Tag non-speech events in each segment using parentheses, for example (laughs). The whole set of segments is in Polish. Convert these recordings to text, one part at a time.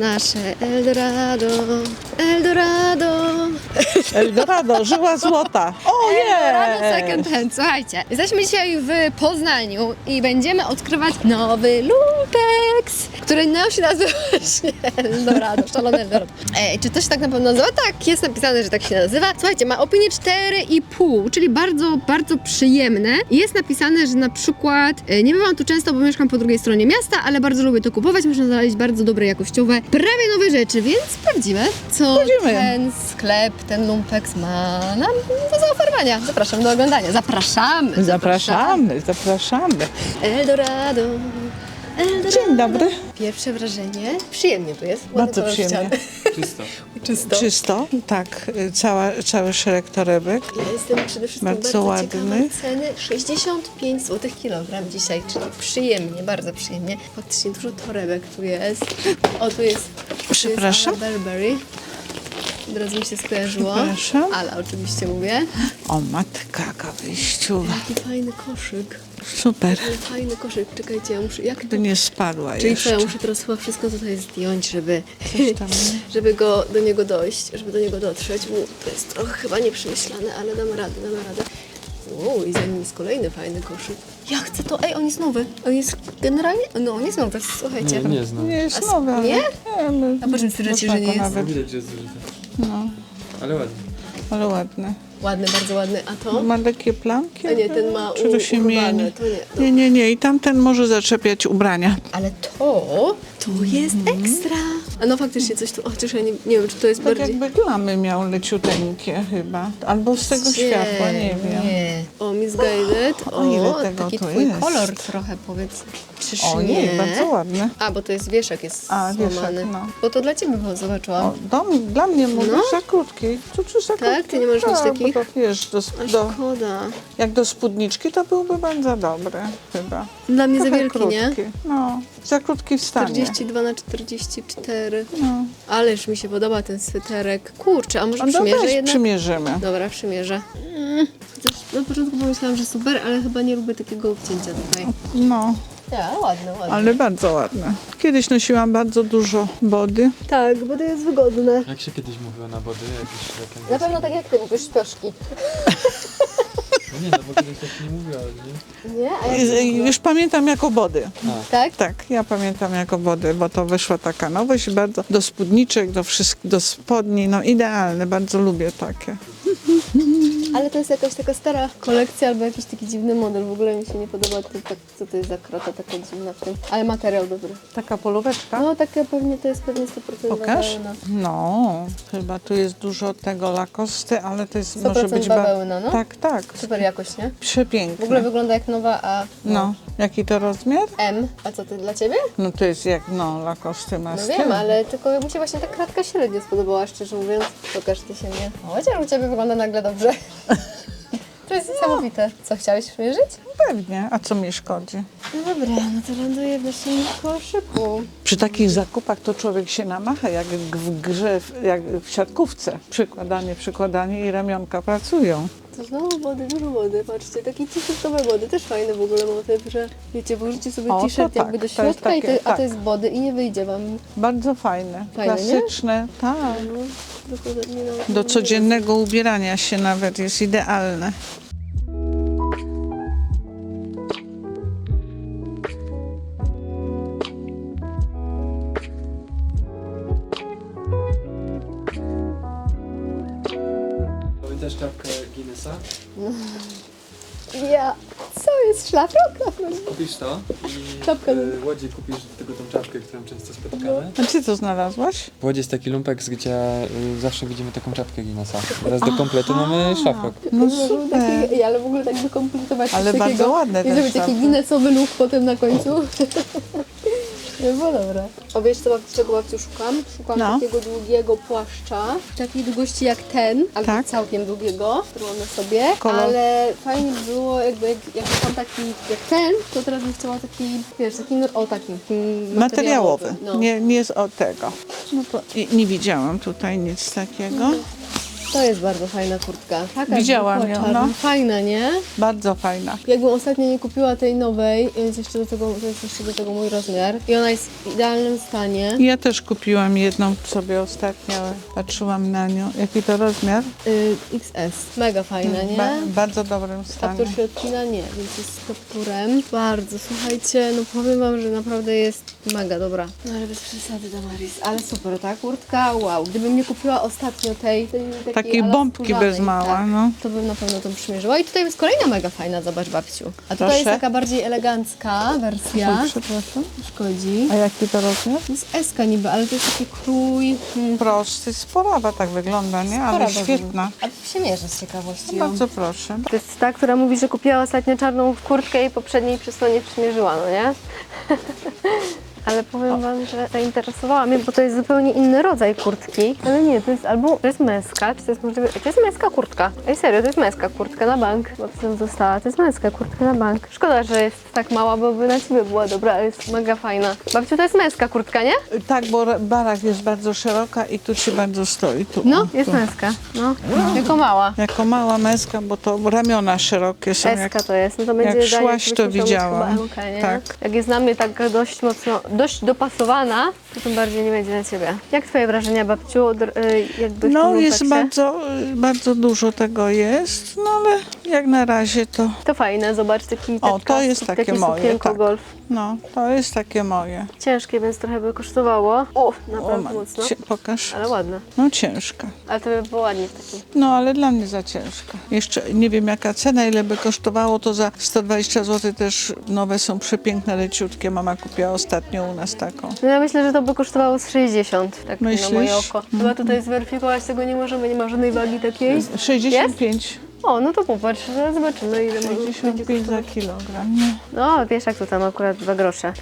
nasze Eldorado, Eldorado. Eldorado, żyła złota. O Eldorado nie! Second Hand. Słuchajcie, jesteśmy dzisiaj w Poznaniu i będziemy odkrywać nowy Lumpex, który nosi nazwę właśnie Eldorado, szalony Eldorado. Ej, czy to się tak na pewno nazywa? Tak, jest napisane, że tak się nazywa. Słuchajcie, ma opinię 4,5, czyli bardzo, bardzo przyjemne. Jest napisane, że na przykład, e, nie bywam tu często, bo mieszkam po drugiej stronie miasta, ale bardzo lubię to kupować, można znaleźć bardzo dobre, jakościowe, prawie nowe rzeczy, więc sprawdzimy, co Chodzimy. ten sklep, ten Lumpex ma nam do zaoferowania. Zapraszam do oglądania. Zapraszamy. Zapraszamy, zapraszamy. Eldorado. Dzień dobry. Pierwsze wrażenie. Przyjemnie tu jest. Ładny Bardzo kolor przyjemnie. ścian. Czysto. (laughs) Czysto. Czysto, tak, y, cała, cały szereg torebek. Ja jestem przede wszystkim Bardzo bardzo, ładny. ciekawa ceny. 65 zł kilogram dzisiaj, czyli przyjemnie, bardzo przyjemnie. Faktycznie dużo torebek tu jest. O, tu jest. tu Przepraszam? Jest Anna Burberry. Od razu mi się skojarzyło. Przepraszam? Ale oczywiście mówię. O matka, jaka wyjściuwa. Jaki fajny koszyk. Super. Ale fajny koszyk. Czekajcie, ja muszę. Jak to nie spadła Czyli co, jeszcze. ja muszę teraz chyba wszystko tutaj zdjąć, żeby, (laughs) żeby go do niego dojść, żeby do niego dotrzeć. U, to jest trochę chyba nieprzemyślane, ale damy radę, damy radę. Uuu, i za nim jest kolejny fajny koszyk. Ja chcę to, ej, on jest nowy. On jest generalnie, no on jest nowy, słuchajcie. Nie, nie znam. Nie jest A nowe. ale- nie? ale A po czym stwierdzacie, że nie jest? Nawet, Widać, że jest zużyte. no, Ale ładnie. ale ładne. Ładny, bardzo ładny. A to? Ma lekkie plamki? A nie, ten ma Czy to się urwane, mieni? to nie. Nie, nie, nie. I tamten może zaczepiać ubrania. Ale to, to jest ekstra. A no faktycznie coś tu, chociaż ja nie, nie wiem, czy to jest Tak bardziej... jakby glamy miał leciuteńkie chyba. Albo z tego światła, nie wiem. Nie. O, Misguided. O, O, ile tego taki tu twój jest. kolor trochę, powiedz. Czyż O nie? nie, bardzo ładne. A, bo to jest wieszak jest A, wieszak, złamany. no. Bo to dla ciebie było, zobaczyłam. O, do, dla mnie mówisz No. za krótki. To czy za Tak? krótki? Ty nie możesz mieć Tak, takich? To, wiesz, do, A do, szkoda. jak do spódniczki to byłby bardzo dobry chyba. Dla mnie za Trochę wielki, nie? krótki. No, za krótki w stanie. 42 na 44. No. Ależ mi się podoba ten sweterek. Kurczę, a może A no przymierzę weź, jednak? przymierzymy. Dobra, przymierzę. Mm, chociaż na początku pomyślałam, że super, ale chyba nie lubię takiego obcięcia tutaj. No, Ja, ładne, ładne. ale bardzo ładne. Kiedyś nosiłam bardzo dużo body. Tak, bo to jest wygodne. Jak się kiedyś mówiło na wody? Jakieś. Na pewno tak jak ty mówisz, śpioszki. (laughs) Nie, no bo kiedyś tak nie mówiła, nie? Nie? A I- jak i- ty mówiłaś? Już pamiętam jako body. Tak? Tak, ja pamiętam jako body, bo to wyszła taka nowość bardzo do spódniczek, do wszystkich, do spodni, no idealne, bardzo lubię takie. (laughs) Ale to jest jakaś taka stara kolekcja albo jakiś taki dziwny model. W ogóle mi się nie podoba, to, tak, co to jest za krota taka dziwna w tym. Ale materiał dobry. Taka polóweczka. No taka pewnie to jest pewnie 100% Pokaż. bawełna. No, chyba tu jest dużo tego lakosty, ale to jest 100% może być ba- bawełna, no? Tak, tak. Super jakość, nie? Przepiękne. W ogóle wygląda jak nowa, a No, jaki to rozmiar? M. A co ty dla ciebie? No to jest jak, no, lakosty ma No styl. wiem, ale tylko mi się właśnie ta kratka średnio spodobała, szczerze mówiąc. Pokaż ty się mnie. Chociaż u ciebie wygląda nagle dobrze. To jest niesamowite. Co, chciałeś przymierzyć? Pewnie, a co mi szkodzi? No dobra, no to ląduję w naszym koszyku. Przy takich zakupach to człowiek się namacha, jak w grze, jak w siatkówce. Przykładanie, przykładanie i ramionka pracują. To znowu wody, dużo wody, patrzcie, taki t-shirtowe wody, też fajny w ogóle motyw, że wiecie, włożycie sobie O, to t-shirt tak, jakby do to jest środka, i takie- to, a to tak. jest wody i nie wyjdzie wam. Bardzo fajne, Fajne, nie? klasyczne, tak. No, na- Do codziennego ubierania się nawet jest idealne. Szlafrok? Kupisz to i Czapkę w Łodzi kupisz tylko tą czapkę, którą często spotykamy. A ty co znalazłaś? W Łodzi jest taki lumpek, gdzie y, zawsze widzimy taką czapkę Guinnessa. Teraz do kompletu mamy szlafrok. No super. ale w ogóle tak wykompletować Ale bardzo ładne I ten zrobić taki. Guinnessowy look potem na końcu. (laughs) No było dobre. A wiesz co, babci, czego babciu szukam? Szukam No. takiego długiego płaszcza, takiej długości jak ten, albo Tak. całkiem długiego, który mamy sobie, Kolor. ale fajnie by było, jakby jak, jak mam taki jak ten, to teraz bym chciała taki, wiesz, taki, no, o taki mm, Materiałowy, No. nie, nie z o tego. No to i, nie widziałam tutaj nic takiego. To jest bardzo fajna kurtka. Taka Widziałam ją, czarna. no. Fajna, nie? Bardzo fajna. Jakbym ostatnio nie kupiła tej nowej, jest jeszcze do tego, to jest jeszcze do tego mój rozmiar. I ona jest w idealnym stanie. Ja też kupiłam jedną sobie ostatnio, patrzyłam na nią. Jaki to rozmiar? Y, XS. Mega fajna, nie? Ba- bardzo dobrym stanie. Kaptur się odcina? Nie, więc jest z kapturem. Bardzo, słuchajcie, no powiem wam, że naprawdę jest mega dobra. No ale bez przesady, Damaris. Ale super, ta kurtka, wow. Gdybym nie kupiła ostatnio tej, tej takiej Takiej ala bombki skórzanej, bez mała, tak, no. To bym na pewno to przymierzyła. I tutaj jest kolejna mega fajna, zobacz babciu. A tutaj jest Proszę. taka bardziej elegancka wersja. Oj, przepraszam. Szkodzi. A jaki to rozmiar? To jest eska niby, ale to jest taki krój. Hmm. Prosty, sporawa tak wygląda, nie? Ale świetna. A tu się mierzę z ciekawości. ją. Bardzo proszę. To jest ta, która mówi, że kupiła ostatnio czarną kurtkę i poprzedniej przez to nie przymierzyła, no nie? (laughs) Ale powiem wam, że zainteresowała mnie, bo to jest zupełnie inny rodzaj kurtki. Ale nie, to jest albo to jest męska, czy to jest możliwe. To jest męska kurtka. Ej, serio, to jest męska kurtka na bank. Ją dostała. To jest męska kurtka na bank. Szkoda, że jest tak mała, bo by na ciebie była dobra, ale jest mega fajna. Babciu, to jest męska kurtka, nie? Tak, bo ra- barak jest bardzo szeroka i tu się bardzo stoi. Tu, No, o, jest tu. męska. No, jako mała. Jako mała męska, bo to ramiona szerokie są. Jak... Eska to jest, no to będzie jak szłaś, to widziałam. chyba MK, nie? Tak. Jak jest na mnie tak dość mocno, dość dopasowana, to tym bardziej nie będzie na ciebie. Jak twoje wrażenia, babciu, od, y, jakby w No tym jest bardzo, bardzo dużo tego jest, no ale jak na razie to, To fajne, zobacz, taki O, to jest takie takie moje, sukienko tak. golf. no, to jest takie moje. Ciężkie, więc trochę by kosztowało. O, naprawdę mocno. cie- pokaż. Ale ładne. No ciężka. Ale to by było ładnie w takim. No ale dla mnie za ciężka. Jeszcze nie wiem jaka cena, ile by kosztowało, to za 120 zł też nowe są przepiękne, leciutkie. Mama kupiła ostatnio u nas taką. No ja myślę, że to by kosztowało z 60, tak Myślisz? na moje oko. Chyba tutaj zweryfikować tego nie możemy, nie ma żadnej wagi takiej. 65. O, no to popatrz, zaraz zobaczymy ile może będzie 65 za kilogram. No, wiesz jak to tam akurat 2 grosze.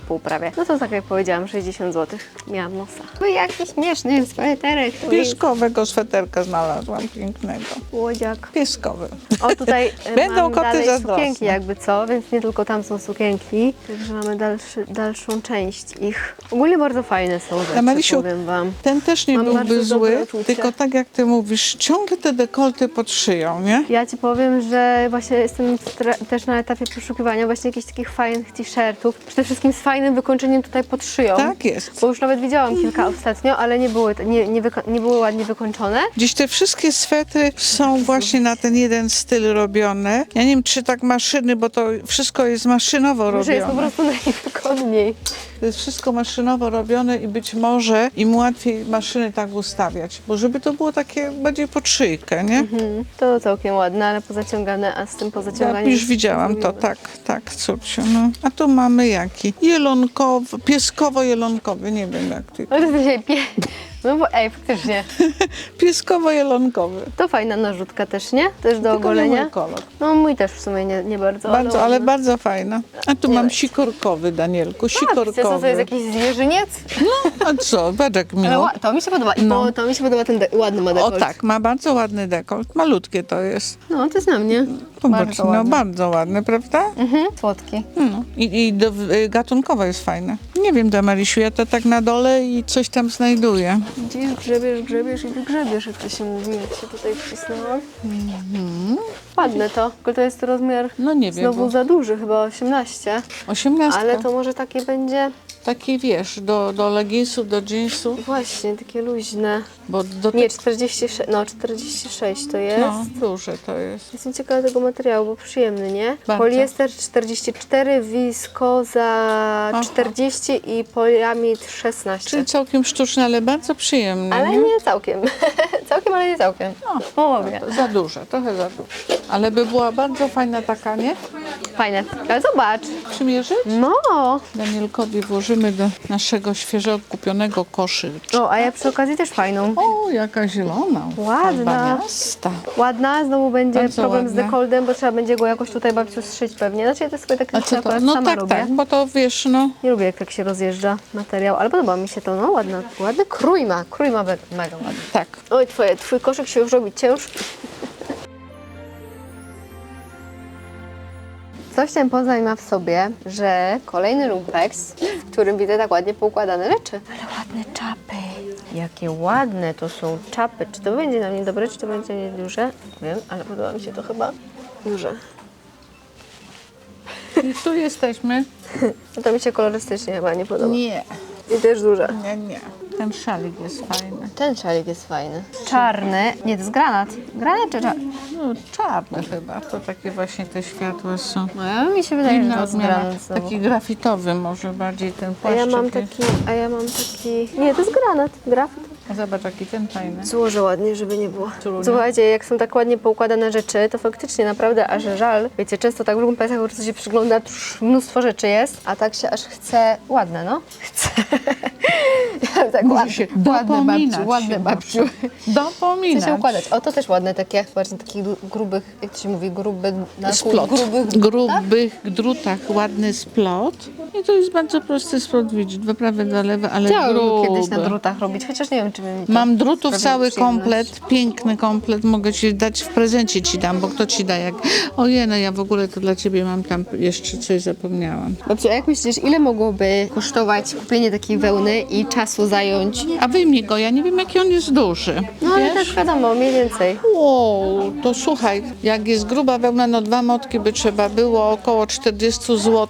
58,5 prawie. No to tak jak powiedziałam, 60 zł. Miałam nosa. No jaki śmieszny sweterek. to jest. Sweterka znalazłam pięknego. Łodziak. Pieskowy. O tutaj (laughs) Będą mam koty dalej zazdrosne. sukienki jakby co, więc nie tylko tam są sukienki. Także mamy dalszy, dalszą część ich. Ogólnie bardzo fajne są rzeczy, Marysiu, powiem wam. Ten też nie Mam bardzo byłby dobre zły, uczucie. tylko tak jak ty mówisz, ciągle te dekolty pod szyją, nie? Ja ci powiem, że właśnie jestem tra- też na etapie poszukiwania właśnie jakichś takich fajnych t-shirtów. Przede wszystkim z fajnym wykończeniem tutaj pod szyją. Tak jest. Bo już nawet widziałam kilka ostatnio, ale nie były, nie, nie, wyko- nie były ładnie wykończone. Gdzieś te wszystkie swetry są właśnie na ten jeden styl robione. Ja nie wiem, czy tak maszyny, bo to wszystko jest maszynowo Może jest po robione. prostu (laughs) najwygodniej. To jest wszystko maszynowo robione i być może im łatwiej maszyny tak ustawiać, bo żeby to było takie bardziej pod szyjkę, nie? Mhm. To całkiem ładne, ale pozaciągane, a z tym Ja pozaciąganiem... już widziałam to, tak, tak, córciu, no. A tu mamy jaki? Jelonkowy, pieskowo-jelonkowy, nie wiem jak ty. To pie... No bo ej, faktycznie. (laughs) Pieskowo-jelonkowy. To fajna narzutka też, nie? Też do Tylko nie ogolenia. mój kolor. No mój też w sumie nie, nie bardzo, Bardzo, ale bardzo fajna. A tu Nie mam weź. sikorkowy, Danielku, A, wiecie, co to jest sikorkowy. jakiś zwierzyniec? A co, Ale miał. ła- to mi się podoba. I No. po, to mi się podoba ten de- ładny ma O dekolt. tak, ma bardzo ładny dekolt. Malutkie to jest. No, to jest na mnie. Popatrz, Bardzo no ładny. bardzo ładny, prawda? Mhm, słodki. No. I, i do, y, gatunkowo jest fajne. Nie wiem, Damarisiu, ja to tak na dole i coś tam znajduję. Gdzieś grzebiesz, grzebiesz i wygrzebiesz, jak to się mówi, jak się tutaj wcisnęłam. Ładne to, tylko to jest rozmiar No nie wiem, znowu bo za duży, chyba 18. 18. Ale to może takie będzie Taki wiesz, do, do leginsów, do jeansów, właśnie takie luźne. bo do Nie, tych- 46, no 46 to jest. No, duże to jest. Jestem ciekawa tego materiału, bo przyjemny, nie? Bardzo. Poliester 44, wiskoza Aha. 40 i poliamid 16. Czyli całkiem sztuczne, ale bardzo przyjemne. Ale nie? nie całkiem. (laughs) całkiem, ale nie całkiem. No, połowie. Za duże, trochę za duże. Ale by była bardzo fajna taka, nie? Fajne. Ale zobacz. Przymierzyć? No. Danielkowi włożymy do naszego świeżo kupionego koszyczka. O, a ja przy okazji też fajną. O, jaka zielona. Ładna. Baniasta. Ładna, znowu będzie Bardzo problem z dekoldem, bo trzeba będzie go jakoś tutaj babciu szyć pewnie. Znaczy ja to sobie takie A co to? No sama tak, tak, bo to wiesz, no. Nie lubię jak tak się rozjeżdża materiał, ale podoba mi się to, no ładna, ładny krój ma, krój ma me- mega ładny. Tak. Oj, twoje, twój koszyk się już robi ciężki. Coś ten Poznań ma w sobie, że kolejny lumpex, w którym widzę tak ładnie poukładane rzeczy. Ale ładne czapy. Jakie ładne to są czapy. Czy to będzie na mnie dobre, czy to będzie nie duże? Nie wiem, ale podoba mi się to chyba duże. I tu jesteśmy. (laughs) No to mi się kolorystycznie chyba nie podoba. Nie, I też duże. nie, nie. Ten szalik jest fajny. Ten szalik jest fajny. Czarny. Nie, to jest granat. Granat czy czarny? No czarny chyba. To takie właśnie te światła są. No ja mi się wydaje, że to jest granat. Taki grafitowy może bardziej ten A płaszczyk ja mam jest. taki, a ja mam taki... Nie, to jest granat. Grafit. Zobacz jaki ten fajny. Złożę ładnie, żeby nie było. Trudno. Słuchajcie, jak są tak ładnie poukładane rzeczy, to faktycznie naprawdę aż żal. Wiecie, często tak w lumpesach po prostu się przygląda, już mnóstwo rzeczy jest, a tak się aż chce... Ładne, no. Chce. (laughs) Ja tak Musi ładne, się ładne dopominać babciu, ładne babciu. Dopominać. Chce się układać. O, to też ładne takie, właśnie takich du- grubych, jak to się mówi, gruby... na kół- Splot. Grubych grubych drutach ładny splot. I to jest bardzo prosty splot, widzisz, dwa prawe, dwa lewe, ale Chciałabym gruby. kiedyś na drutach robić, chociaż nie wiem. Mam drutów cały komplet, piękny komplet, mogę ci dać w prezencie ci dam, bo kto ci da jak... Ojej, no ja w ogóle to dla ciebie mam tam jeszcze coś zapomniałam. Dobrze, a jak myślisz, ile mogłoby kosztować kupienie takiej wełny i czasu zająć? A wyjmij go, ja nie wiem jaki on jest duży. No ale wiesz? tak wiadomo, mniej więcej. Wow, to słuchaj, jak jest gruba wełna, no dwa motki by trzeba było, około 40 zł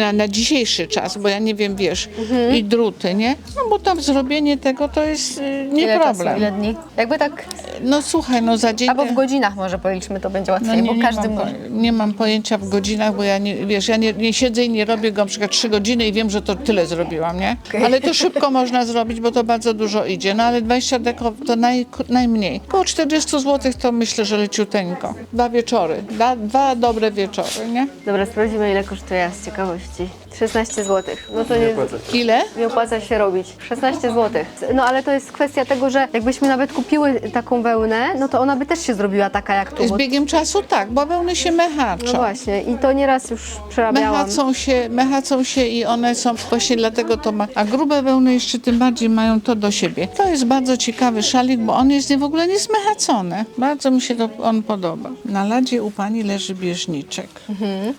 na, na dzisiejszy czas, bo ja nie wiem, wiesz, i druty, nie? No bo tam zrobienie tego to jest y, nie ile problem. Czasu, ile dni? Jakby tak, No słuchaj, no za dzień... albo w godzinach może policzmy, to będzie No łatwiej, nie, bo każdy mam, może. po- nie mam pojęcia w godzinach, bo ja nie, wiesz, ja nie, nie siedzę i nie robię go na przykład 3 godziny i wiem, że to tyle zrobiłam, nie? Ale to szybko można zrobić, bo to bardzo dużo idzie. No ale 20 deko to naj, najmniej. Koło 40 zł to myślę, że leciuteńko. Dwa wieczory, da, dwa dobre wieczory, nie? Dobra, sprawdzimy ile kosztuje z ciekawości. 16 zł. No to nie, Ile? nie opłaca się robić. 16 zł. No ale to jest kwestia tego, że jakbyśmy nawet kupiły taką wełnę, no to ona by też się zrobiła taka jak tu. Z Bo, biegiem czasu tak, bo wełny się no mechaczą. właśnie, i to nieraz już przerabiałam. Mechacą się, mechacą się i one są właśnie dlatego to ma. A grube wełny jeszcze tym bardziej mają to do siebie. To jest bardzo ciekawy szalik, bo on jest nie, w ogóle nie zmechacony. Bardzo mi się to on podoba. Na ladzie u pani leży bieżniczek.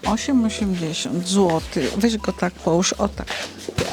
8,80 zł. Weź go tak połóż, o tak.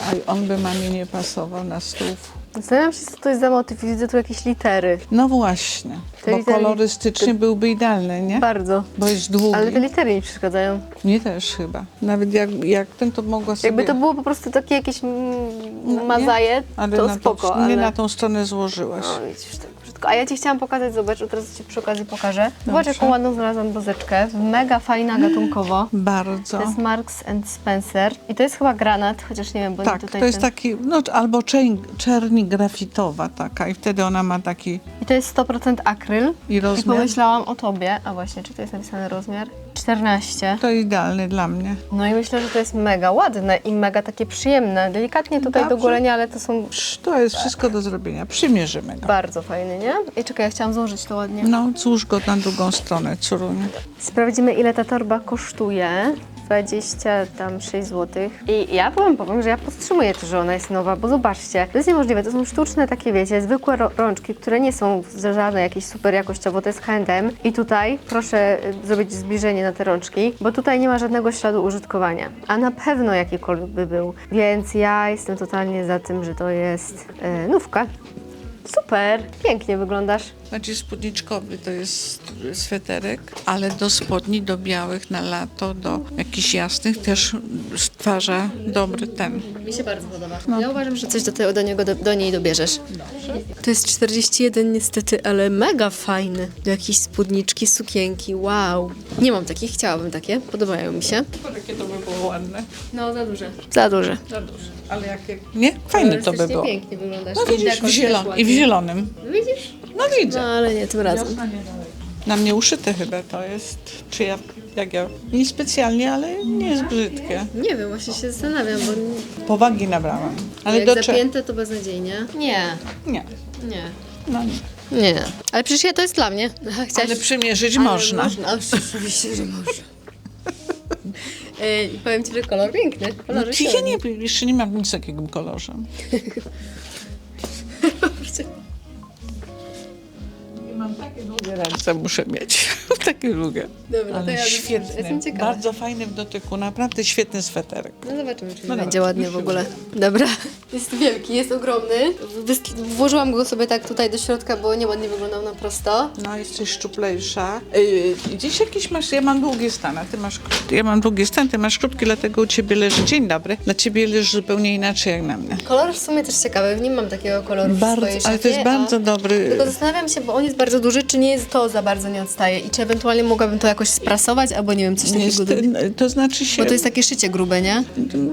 A on by mamie nie pasował na stół. Zastanawiam się, co to jest za motyw. Widzę tu jakieś litery. No właśnie, Te bo litery- kolorystycznie byłby idealny, nie? Bardzo. Bo jest długi. Ale te litery mi przeszkadzają. Nie też chyba. Nawet jak, jak ten to mogła sobie... Jakby to było po prostu takie jakieś mm, mazaje, Ale to na spoko, tą, ale... nie na tą stronę złożyłaś. No, widzisz, tak brzydko. A ja Ci chciałam pokazać, zobacz, od razu Ci przy okazji pokażę. Zobacz, Dobrze. jaką ładną znalazłam bluzeczkę. Mega fajna gatunkowo. Bardzo. To jest Marks and Spencer i to jest chyba granat, chociaż nie wiem, bo Tak, tutaj to jest ten... taki, no albo czerń, czerni grafitowa taka i wtedy ona ma taki I to jest 100% akryl. i I rozmiar. pomyślałam o Tobie, a właśnie, czy to jest napisany rozmiar? 14. To idealny dla mnie. No i myślę, że to jest mega ładne i mega takie przyjemne. Delikatnie tutaj do Dobrze. golenia, ale to są Psz, To jest wszystko do zrobienia. Przymierzymy go. bardzo fajne, nie? I czekaj, ja chciałam złożyć to ładnie. No, złóż go na drugą stronę, curunie. Sprawdzimy, ile ta torba kosztuje. 20 tam 6 zł. I ja powiem, powiem, że ja podtrzymuję to, że ona jest nowa, bo zobaczcie, to jest niemożliwe. To są sztuczne takie, wiecie, zwykłe rączki, które nie są żadne jakieś super jakościowo, to jest H&M. I tutaj proszę y, zrobić zbliżenie na te rączki, bo tutaj nie ma żadnego śladu użytkowania. A na pewno jakikolwiek by był. Więc ja jestem totalnie za tym, że to jest e, nówka. Super, pięknie wyglądasz. Znaczy spódniczkowy to jest sweterek, ale do spodni, do białych na lato, do jakichś jasnych też stwarza dobry ten. Mi się bardzo podoba. Ja uważam, że coś do, tego, do, niego, do, do niej dobierzesz. To jest 41 niestety, ale mega fajny. Do jakiejś spódniczki, sukienki, wow. Nie mam takich, chciałabym takie, podobają mi się. Jakie to by było ładne. No, za duże. Za duże. Za duże. Ale jakie... Nie? Fajne to by było. pięknie wyglądasz. No widzisz, w, zielon- i w zielonym. Widzisz? No widzę. No, ale nie tym razem. Na mnie uszyte chyba to jest, czy ja, jak ja, nie specjalnie, ale nie jest brzydkie. Nie wiem, właśnie się zastanawiam, bo Powagi nabrałam. Ale jak do czego? zapięte to beznadziejnie. Nie, Nie, nie. no nie. Nie. Ale przecież ja to jest dla mnie. Chciałaś... Ale przymierzyć Ale można. Można, oczywiście, że można. Ej, powiem Ci, że kolor piękny. No, Kolor ci- ja nie, jeszcze nie mam nic takim kolorze. (laughs) takie długie ręce, muszę mieć. (laughs) Taki lubię. Dobra, to Ale ja świetny, jestem ciekawa. bardzo fajny w dotyku, naprawdę świetny sweterek. No zobaczymy, czy No będzie dobra, ładnie już w ogóle. Dobra. Jest wielki, jest ogromny. Wys- Włożyłam go sobie tak tutaj do środka, bo nieładnie wyglądał na prosto. No, jesteś szczuplejsza. Yy, gdzieś jakiś masz, ja mam długie stan, a ty masz krótki. Ja mam długi stan, ty masz krótki, dlatego u ciebie leży, dzień dobry, dla ciebie leży zupełnie inaczej jak na mnie. Kolor w sumie też ciekawy, nie mam takiego koloru w Bardzo, swojej ale to jest szafie, bardzo a... dobry. Tylko zastanawiam się, bo on jest bardzo duży, czy nie jest to za bardzo nie odstaje i czy ewentualnie mogłabym to jakoś sprasować, albo nie wiem, coś takiego Jest, zrobić. to znaczy się, Bo to jest takie szycie grube, nie?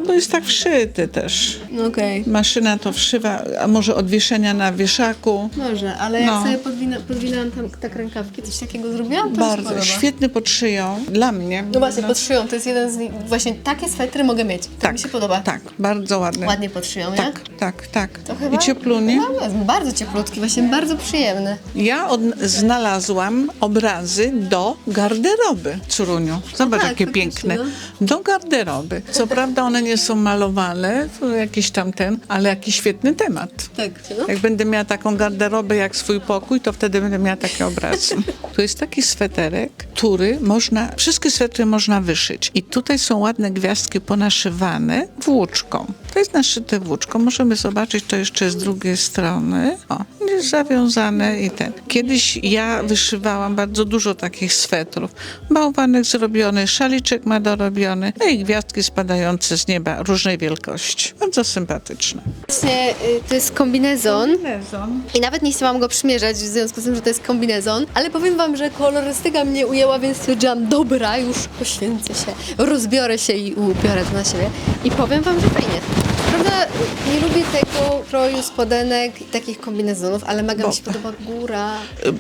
to jest tak wszyty też. No okej. Maszyna to wszywa, a może od wieszenia na wieszaku. Może, ale jak No. sobie podwina, podwinęłam tam tak rękawki, coś takiego zrobiłam, to Bardzo, świetny pod szyją, dla mnie. No właśnie, pod szyją, to jest jeden z nich, właśnie takie swetry mogę mieć, to tak, mi się podoba. Tak, bardzo ładny. Ładnie pod szyją, nie? Tak, tak, tak. To chyba, I cieplunie. Chyba bardzo cieplutki, właśnie bardzo przyjemny. Ja od, znalazłam obrazy do garderoby, Curuniu. Zobacz, tak, jakie piękne. no. Do garderoby. Co prawda one nie są malowane, jakiś tam ten, ale jaki świetny temat. Tak, no. Jak będę miała taką garderobę jak swój pokój, to wtedy będę miała takie obrazy. Tu jest taki sweterek, który można, wszystkie swetry można wyszyć. I tutaj są ładne gwiazdki ponaszywane włóczką. To jest naszyte włóczką. Możemy zobaczyć to jeszcze z drugiej strony. O, jest zawiązane i ten. Kiedyś ja wyszywałam bardzo dużo takich swetrów. Bałwanek zrobiony, szaliczek ma dorobiony, no i gwiazdki spadające z nieba różnej wielkości. Bardzo sympatyczne. Właśnie y, to jest kombinezon. Kombinezon. I nawet nie chciałam go przymierzać w związku z tym, że to jest kombinezon, ale powiem wam, że kolorystyka mnie ujęła, więc stwierdziłam, dobra, już poświęcę się, rozbiorę się i ubiorę to na siebie. I powiem wam, że fajnie. Prawda, nie lubię tego kroju spodenek i takich kombinezonów, ale mega mi się podoba góra.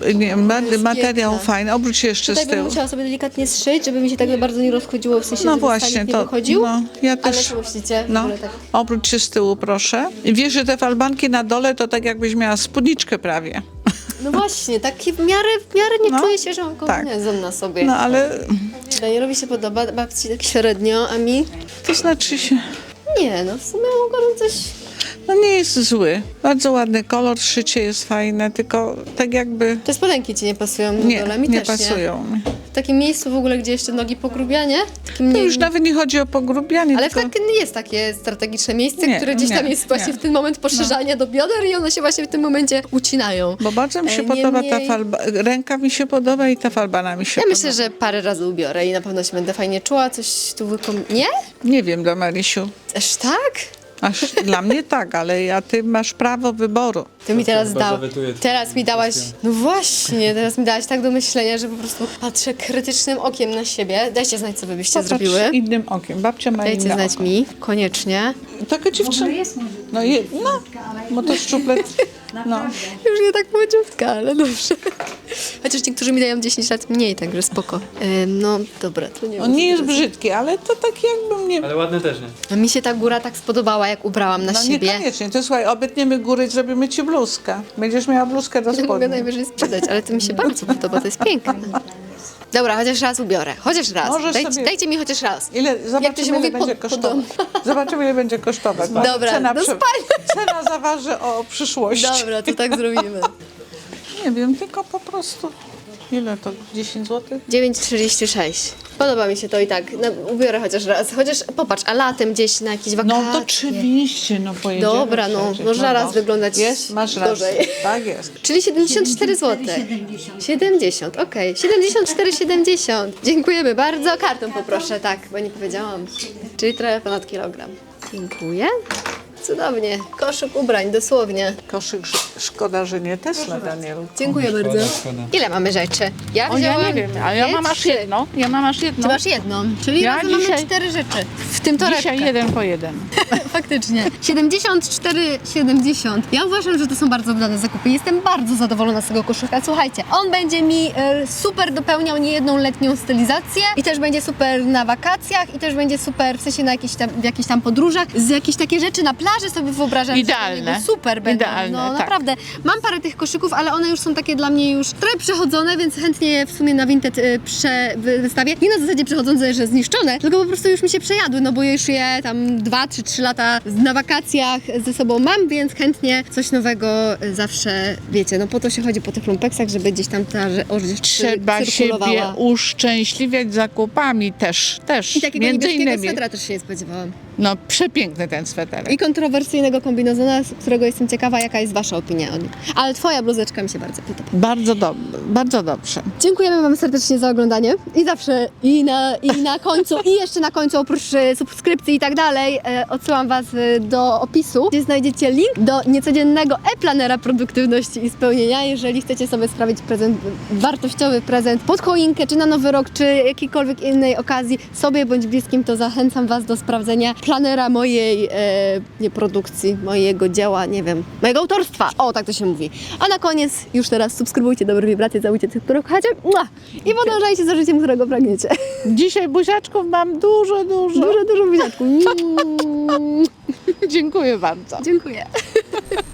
Y, Nie, ma, jest materiał piękna. fajny. Obróć się jeszcze Tutaj z bym tyłu. musiała sobie delikatnie zszyć, żeby mi się tak bardzo nie rozchodziło, w sensie, No żeby właśnie, stanik nie to wychodził. no, ja Ale też. co myślicie? W No, ogóle tak. obróć się z tyłu, proszę. I wiesz, że te falbanki na dole to tak jakbyś miała spódniczkę prawie. No właśnie, taki w miarę, w miarę nie No, czuję się, że mam tak. kombinezon na sobie. No ale Danielowi się podoba, babci tak średnio, a mi to znaczy się, nie, no w sumie mogłabym coś... no nie jest zły. Bardzo ładny kolor, szycie jest fajne, tylko tak jakby Te spodenki ci nie pasują na nie, dole, mi nie też pasują mi. Nie. W takim miejscu w ogóle, gdzie jeszcze nogi pogrubia, nie? Takim To nie... już nawet nie chodzi o pogrubianie, Ale w tylko... tak jest takie strategiczne miejsce, Nie, które gdzieś tam nie, jest właśnie nie. w ten moment poszerzania do bioder i one się właśnie w tym momencie ucinają. Bo bardzo mi się E, podoba ta niemniej- falba, ręka mi się podoba i ta falbana mi się Ja podoba. myślę, że parę razy ubiorę i na pewno się będę fajnie czuła, coś tu wykom... Nie? Nie wiem, do Marysiu. Aż tak? Aż dla mnie tak, ale ja, ty masz prawo wyboru. Ty mi teraz dał. Teraz mi dałaś. No właśnie, teraz mi dałaś tak do myślenia, że po prostu patrzę krytycznym okiem na siebie. Dajcie znać, co wy byście Popatrz zrobiły. innym okiem. Babcia ma Dajcie inne znać oko. mi, koniecznie. Taka dziewczyna. No, je, no, bo to szczuplet. (laughs) No. Już nie tak młodziutka, ale dobrze. Chociaż niektórzy mi dają 10 lat mniej, także spoko. Ym, no dobra, to nie On nie jest teraz. brzydki, ale to tak jakby mnie... Ale ładne też, nie? No, Mi się ta góra tak spodobała, jak ubrałam na No siebie. niekoniecznie. To słuchaj, obetniemy góry i zrobimy ci bluzkę. Będziesz miała bluzkę do Mogę spodni. najwyżej sprzedać, ale to mi się bardzo podoba, to jest piękne. Dobra, chociaż raz ubiorę. Chociaż raz. Możesz Dajcie, sobie- dajcie mi chociaż raz. Ile, Jak to zobaczymy, się mówi, ile będzie pod- kosztować. Zobaczymy, ile będzie kosztować. bo (laughs) Dobra, cena, do prze- spania. cena zaważy o przyszłości. Dobra, to tak zrobimy. (laughs) Nie wiem, tylko po prostu... Ile to? 10 zł? 9,36. Podoba mi się to i tak. No, ubiorę chociaż raz. Chociaż popatrz, a latem gdzieś na jakieś wakacje. No to oczywiście, no pojedziemy Dobra, no, przecież, może raz wyglądać Jest, masz rację. gorzej. Tak jest. (laughs) Czyli 74 zł. 70, okej. 74,70. Dziękujemy bardzo. Kartą poproszę, tak, bo nie powiedziałam. Czyli trochę ponad kilogram. Dziękuję. Cudownie. Koszyk ubrań, dosłownie. Koszyk, sz- szkoda, że nie Tesla, Danielu. Dziękuję Szkoda, bardzo. szkoda. Ile mamy rzeczy? Ja O, ja wzięłam nie wiem, ale ja dwie, mam aż trzy. jedno. Ja mam aż Ty jedno. masz jedną, czyli Ja razem mamy dzisiaj- cztery rzeczy. W tym torebkę. Dzisiaj jeden po jeden. (laughs) Faktycznie. 74,70. Ja uważam, że to są bardzo udane zakupy. Jestem bardzo zadowolona z tego koszyka. Słuchajcie, on będzie mi e, super dopełniał niejedną letnią stylizację i też będzie super na wakacjach i też będzie super w sensie na jakichś tam, w jakichś tam podróżach. Z jakieś takie rzeczy na plaży plaży sobie wyobrażam. że Idealne. będą Super będą. Idealne, no tak. naprawdę. Mam parę tych koszyków, ale one już są takie dla mnie już trochę przechodzone, więc chętnie je w sumie na Vinted y, prze, wy, wystawię. Nie na zasadzie przechodzące, że zniszczone, tylko po prostu już mi się przejadły, no bo już je tam dwa czy trzy lata na wakacjach ze sobą mam, więc chętnie coś nowego zawsze, wiecie, no po to się chodzi po tych lumpeksach, żeby gdzieś tam ta odzież Trzeba siebie uszczęśliwiać zakupami też. też. I takiego Między niebieskiego innymi. swetra też się nie spodziewałam. No przepiękny ten sweterek. I kontrowersyjnego kombinezona, z którego jestem ciekawa, jaka jest Wasza opinia o nim. Ale Twoja bluzeczka mi się bardzo podoba. Bardzo, dob- bardzo dobrze. Dziękujemy Wam serdecznie za oglądanie. I zawsze, i na, i na końcu, i jeszcze na końcu, oprócz e, subskrypcji i tak dalej, e, odsyłam Was e, do opisu, gdzie znajdziecie link do niecodziennego e-planera produktywności i spełnienia, jeżeli chcecie sobie sprawić prezent, wartościowy prezent pod choinkę, czy na nowy rok, czy jakiejkolwiek innej okazji, sobie bądź bliskim, to zachęcam Was do sprawdzenia planera mojej, e, nie produkcji, mojego dzieła, nie wiem, mojego autorstwa. O, tak to się mówi. A na koniec, już teraz subskrybujcie dobre wibracje, całujcie tych, których kochacie Mua! i podążajcie za życiem, którego pragniecie. Dzisiaj buziaczków mam dużo, dużo. Dużo, dużo buziaczków. (laughs) Mm. Dziękuję bardzo. Dziękuję. (laughs)